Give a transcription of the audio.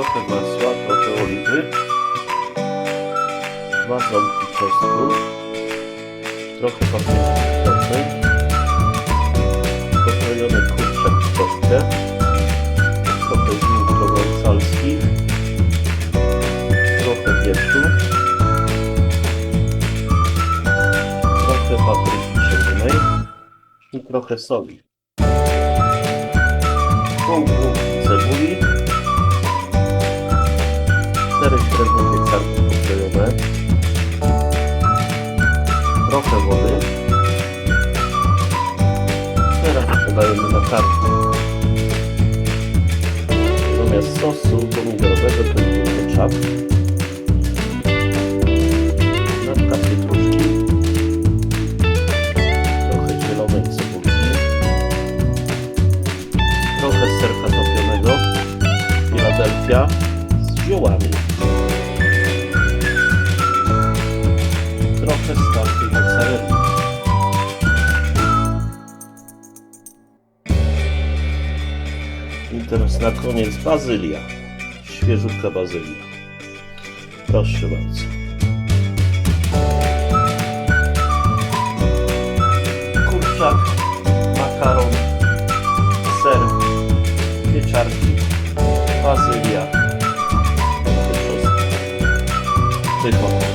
trochę masła, trochę oliwy, dwa ząbki czosnku, trochę papryki kwitnej, pokrojony kurczak w kostkę, trochę ziół trochę wieprzu, trochę papryki siedzionej i trochę soli. Pół cztery średnie pieczarki pokrojone, trochę wody. Teraz podajemy na kartę. Zamiast sosu pomidorowego będzie ketchup. Natka pietruszki. Trochę zielonej cebulki. Trochę serka topionego. Philadelphia z ziołami. I teraz na koniec bazylia. Świeżutka bazylia. Proszę bardzo. Kurczak, makaron, ser, pieczarki, bazylia. Wykon.